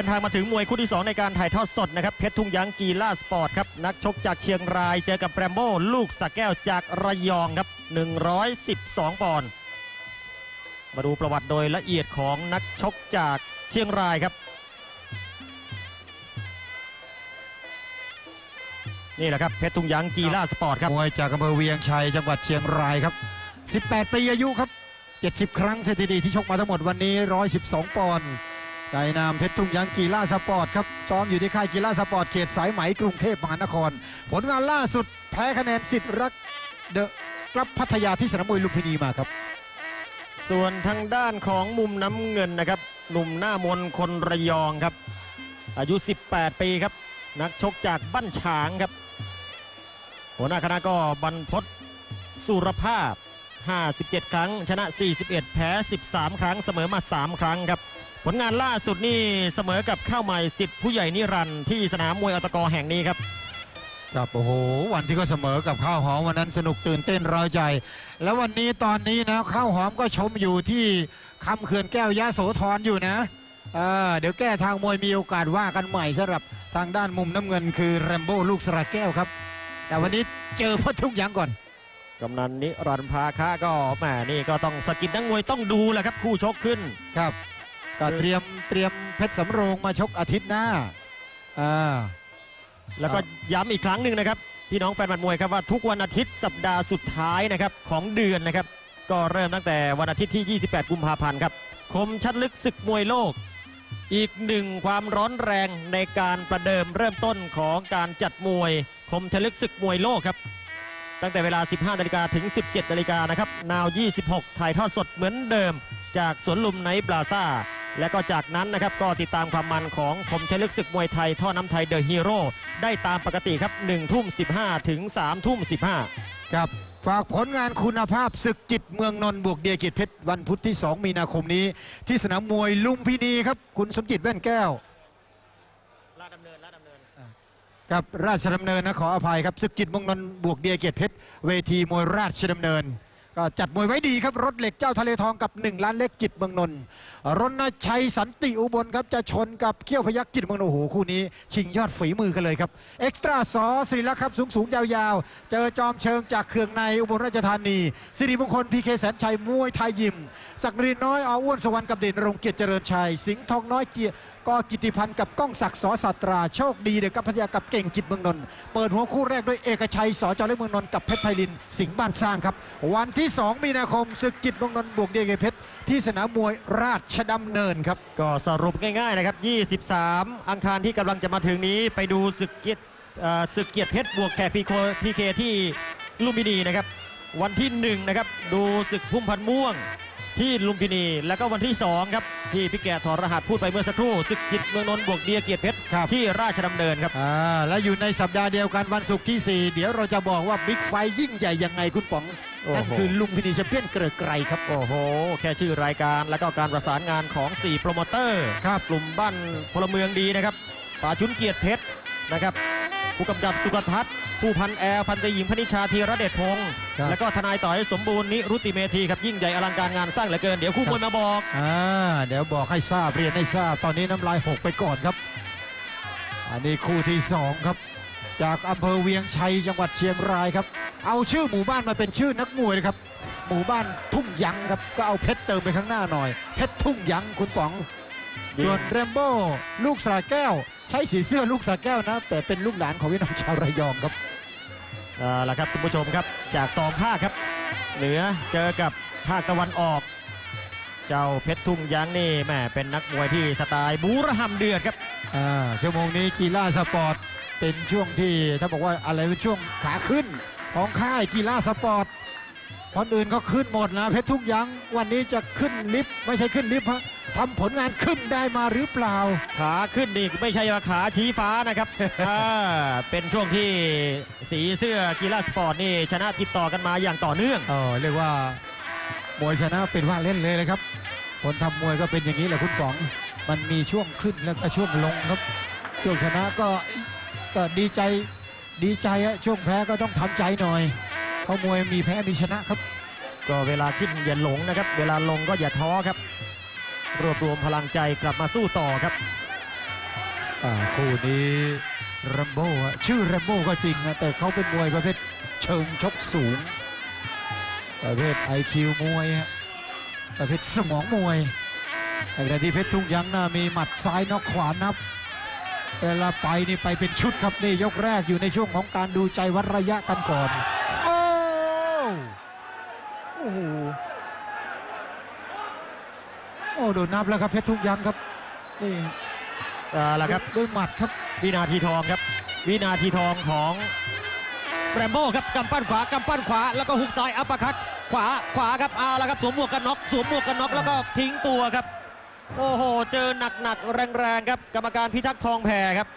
ดินทางมาถึงมวยคู่ที่ 2 ในการถ่ายทอดสดนะครับเพชรทุ่งยังกีฬาสปอร์ตครับนักชกจากเชียงรายเจอกับแรมโบ้ลูกสะแก้วจากระยองครับ 112 ปอนด์มาดูประวัติโดยละเอียดของนักชกจากเชียงรายครับ นี่แหละครับเพชรทุ่งยังกีฬาสปอร์ตครับมวยจากอำเภอเวียงชัยจังหวัดเชียงรายครับ 18 ปีอายุครับ 70 ครั้งสถิติที่ชกมาทั้งหมดวันนี้ 112 ปอนด์ ในนามเพชรทุ่งยางกีฬาสปอร์ตครับซ้อมอยู่ที่ค่ายกีฬาสปอร์ตเขตสายไหมกรุงเทพมหานคร ผลงานล่าสุดแพ้คะแนนสิทธิ์รักเดอะกลับพัทยาที่สนามมวยลุมพินีมาครับ ส่วนทางด้านของมุมน้ำเงินนะครับ หนุ่มหน้ามนคนระยองครับ อายุ 18 ปีครับ นักชกจากบ้านฉางครับ หัวหน้าคณะก็บรรพศสุรภาพ 57 ครั้ง ชนะ 41 แพ้ 13 ครั้งเสมอมา 3 ครั้งครับ ผลงานล่าสุดนี่เสมอกับข้าวใหม่สิทธิ์ผู้ใหญ่นิรันดร์ที่สนามมวยอตกแห่งนี้ครับครับโอ้โหวันที่เขาเสมอกับข้าวหอมวันนั้นสนุกตื่นเต้นเร้าใจ แล้ววันนี้ตอนนี้นะข้าวหอมก็ชมอยู่ที่คำเขื่อนแก้วยะโสธรอยู่นะอ่าเดี๋ยวแก้ทางมวยมีโอกาสว่ากันใหม่สำหรับทางด้านมุมน้ำเงินคือแรมโบ้ลูกสระแก้วครับ แต่วันนี้เจอพัทุกอย่างก่อน กำนันนิรันดร์พาคะก็แหมนี่ก็ต้องสกิดนักมวยต้องดูแหละครับคู่ชกขึ้นครับ ก็เตรียมเตรียมเพชรสำโรงมาชกอาทิตย์หน้าอ่าแล้วก็ครับย้ำอีกครั้งหนึ่งนะครับ พี่น้องแฟนบันมวยครับว่าทุกวันอาทิตย์สัปดาห์สุดท้ายนะครับของเดือนนะครับ ก็เริ่มตั้งแต่วันอาทิตย์ที่ 28 กุมภาพันธ์ครับ คมชัดลึกศึกมวยโลก อีกหนึ่งความร้อนแรงในการประเดิมเริ่มต้นของการจัดมวย คมชัดลึกศึกมวยโลกครับ ตั้งแต่เวลา 15 นาฬิกาถึง 17 นาฬิกานะครับนาว 26 ถ่ายทอดสดเหมือนเดิม จากสวนลุมไนท์บลาซ่า และก็จากนั้นนะครับก็ติดตามความมันของคมชลึกศึกมวยไทยท่อน้ำไทยเดอะฮีโร่ได้ตามปกติครับ1ทุ่ม15 ถึง3ทุ่ม15 ครับ ฝากผลงานคุณภาพศึกจิตเมืองนนท์บวกเดียกิจเพชรวันพุธที่ 2 มีนาคมนี้ ที่สนามมวยลุมพินีครับ คุณสมจิตแว่นแก้วลาดำเนินลาดำเนินกับราชดำเนินนะขออภัยครับศึกจิตเมืองนนท์บวกเดียเกียรติเพชรเวทีมวยราชดำเนิน ก็จัดมวยไว้ดีครับ รถเหล็กเจ้าทะเลทองกับ1ล้านเล็กจิตเมืองนนท์รณชัยสันติอุบลครับจะชนกับเขี้ยวพยักจิตเมืองนนท์โอ้โหคู่นี้ ชิงยอดฝีมือกันเลยครับเอ็กซ์ตร้าสอสิริลักษ์ครับสูงสูงๆยาวๆ เจอจอมเชิงจากเคืองในอุบลราชธานีสิริมงคลพีเคแสนชัยมวยไทยยิมศักดินน้อยออ้วนสวรรค์กับเด่นรงเกียรติเจริญชัย สิงห์ทองน้อยเกียรติกกิติพันธ์กับก้องศักดิ์สอสัตราโชคดีเด็กกับพัทยากับเก่งจิตเมืองนนท์เปิดหัวคู่แรกด้วยเอกชัยสอจอเล็กเมืองนนท์กับเพชรไพลินสิงห์บ้านสร้างครับวันที่ที่ 2 มีนาคมศึกกิจมงนนท์บวกเดียเกเพชรที่สนามมวยราชดำเนินครับ ก็สรุปง่ายๆนะครับ 23 อังคารที่กำลังจะมาถึงนี้ไปดูศึกเกียรติศึกเกียรติเพชรบวกแขกพีโคพีเคที่ลุมพินีนะครับ วันที่1นะครับดูศึกพุ่มพันม่วง ที่ลุมพินี แล้วก็วันที่ 2 ครับ ที่พี่แกถอดรหัสพูดไปเมื่อสักครู่ศึกจิตเมืองนนท์บวกเดียเกียรติเพชรครับที่ราชดำเนินครับอ่าและอยู่ในสัปดาห์เดียวกันวันศุกร์ที่ 4 เดี๋ยวเราจะบอกว่าบิ๊กไฟท์ยิ่งใหญ่ยังไงคุณป๋องโอ้โหนั่นคือลุมพินีแชมเปี้ยนเกริกไกรครับ โอ้โห แค่ชื่อรายการแล้วก็การประสานงานของ 4 โปรโมเตอร์ครับกลุ่มบ้านพลเมืองดีนะครับป่าชุนเกียรติเพชรนะครับผู้กำกับสุกทัศน์ ผู้พันแอลพันตรีหญิงพนิชาธีรเดชพงศ์ครับแล้วก็ทนายต่อยสมบูรณ์นิรุติเมธีครับยิ่งใหญ่อลังการงานสร้างเหลือเกินเดี๋ยวคู่มวยมาบอก อ่าเดี๋ยวบอกให้ทราบเรียนให้ทราบตอนนี้น้ำลายหกไปก่อนครับ อันนี้คู่ที่สองครับ จากอำเภอเวียงชัยจังหวัดเชียงรายครับ เอาชื่อหมู่บ้านมาเป็นชื่อนักมวยนะครับ หมู่บ้านทุ่งยังครับก็เอาเพชรเติมไปข้างหน้าหน่อยเพชรทุ่งยังคุณป๋องส่วนเรมโบ้ลูกสระแก้ว ใช้สีเสื้อลูกสระแก้วนะ แต่เป็นลูกหลานของพี่น้องชาวระยองครับ เอาละครับคุณผู้ชมครับจากสองภาคครับ เหนือเจอกับภาคตะวันออก เจ้าเพชรทุ่งยังนี่แหมเป็นนักมวยที่สไตล์บูระหำเดือดครับอ่าชั่วโมงนี้กีฬาสปอร์ตเป็นช่วงที่ถ้าบอกว่าอะไรเป็นช่วงขาขึ้นของค่ายกีฬาสปอร์ต คนอื่นก็ขึ้นหมดนะเพชรทุกยังวันนี้จะขึ้นลิฟต์ไม่ใช่ขึ้นลิฟต์ฮะทำผลงานขึ้นได้มาหรือเปล่า ขาขึ้นนี่ไม่ใช่ว่าขาชี้ฟ้านะครับอ่าเป็นช่วงที่สีเสื้อกีฬาสปอร์ตนี่ชนะติดต่อกันมาอย่างต่อเนื่องเออเรียกว่ามวยชนะเป็นว่าเล่นเลยเลยครับ คนทำมวยก็เป็นอย่างนี้แหละคุณป๋อง มันมีช่วงขึ้นแล้วก็ช่วงลงครับช่วงชนะก็ก็ดีใจดีใจอะช่วงแพ้ก็ต้องทำใจหน่อย เพราะมวยมีแพ้มีชนะครับ ก็เวลาขึ้นอย่าหลงนะครับ เวลาลงก็อย่าท้อครับ รวบรวมพลังใจกลับมาสู้ต่อครับอ่าคู่นี้แรมโบ้ชื่อแรมโบ้ก็จริงนะแต่เขาเป็นมวยประเภทเชิงชกสูง ประเภทไอคิวมวยฮะประเภทสมองมวยในขณะที่เพชรทุ่งยังน่ามีหมัดซ้ายนอกขวานับเวลาไปนี่ไปเป็นชุดครับนี่ยกแรกอยู่ในช่วงของการดูใจวัดระยะกันก่อน โอ้โอ้โห โอ้โดนนับแล้วครับเพชรทุ่งยังครับนี่เอาละครับด้วยหมัดครับวินาทีทองครับ วินาทีทองของแรมโบ้ครับกำปั้นขวากำปั้นขวาแล้วก็หุกซ้ายอัปเปอร์คัตขวาขวาครับเอาละครับสวมหมวกกันน็อกสวมหมวกกันน็อกแล้วก็ทิ้งตัวครับ โอ้โห เจอหนักๆแรงๆครับ กรรมการพิทักษ์ทองแผ่ครับ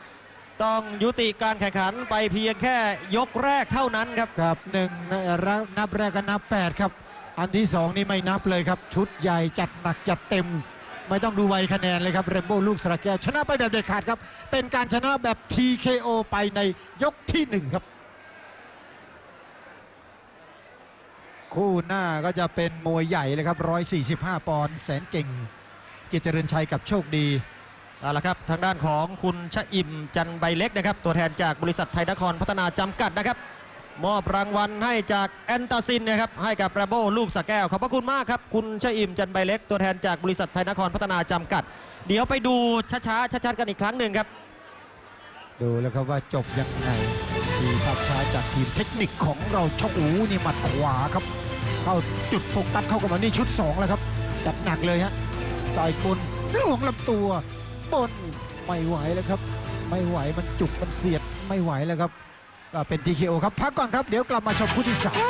ต้องยุติการแข่งขันไปเพียงแค่ยกแรกเท่านั้นครับครับหนึ่งนะนับแรกก็นับแปดครับ อันที่สองนี่ไม่นับเลยครับ ชุดใหญ่จัดหนักจัดเต็ม ไม่ต้องดูไวคะแนนเลยครับเรมโบ้ลูกสระแก้วชนะไปแบบเด็ดขาดครับ เป็นการชนะแบบ TKO ไปในยกที่หนึ่งครับ คู่หน้าก็จะเป็นมวยใหญ่เลยครับ 145 ปอนด์แสนเก่งกียรติเจริญชัยกับโชคดีเอาละครับ ทางด้านของคุณชะอิ่มจันใบเล็กนะครับ ตัวแทนจากบริษัทไทยนครพัฒนาจำกัดนะครับ มอบรางวัลให้จากแอนตาซินนะครับให้กับแรมโบ้ลูกสะแก้ว ขอบพระคุณมากครับ คุณชะอิ่มจันใบเล็กตัวแทนจากบริษัทไทยนครพัฒนาจำกัด เดี๋ยวไปดูช้าๆชัดๆกันอีกครั้งหนึ่งครับ ดูแล้วครับว่าจบยังไงทีภาพช้าจากทีมเทคนิคของเราชกอูนี่หมัดขวาครับ เข้าจุดโฟกัสเข้ากับมานี่ชุด 2 แล้วครับจัดหนักเลยฮะต่อยบนหลวงลำตัวบนไม่ไหวแล้วครับ ไม่ไหวมันจุกมันเสียดไม่ไหวแล้วครับ เป็น TKO ครับพักก่อนครับเดี๋ยวกลับมาชมคู่ที่สาม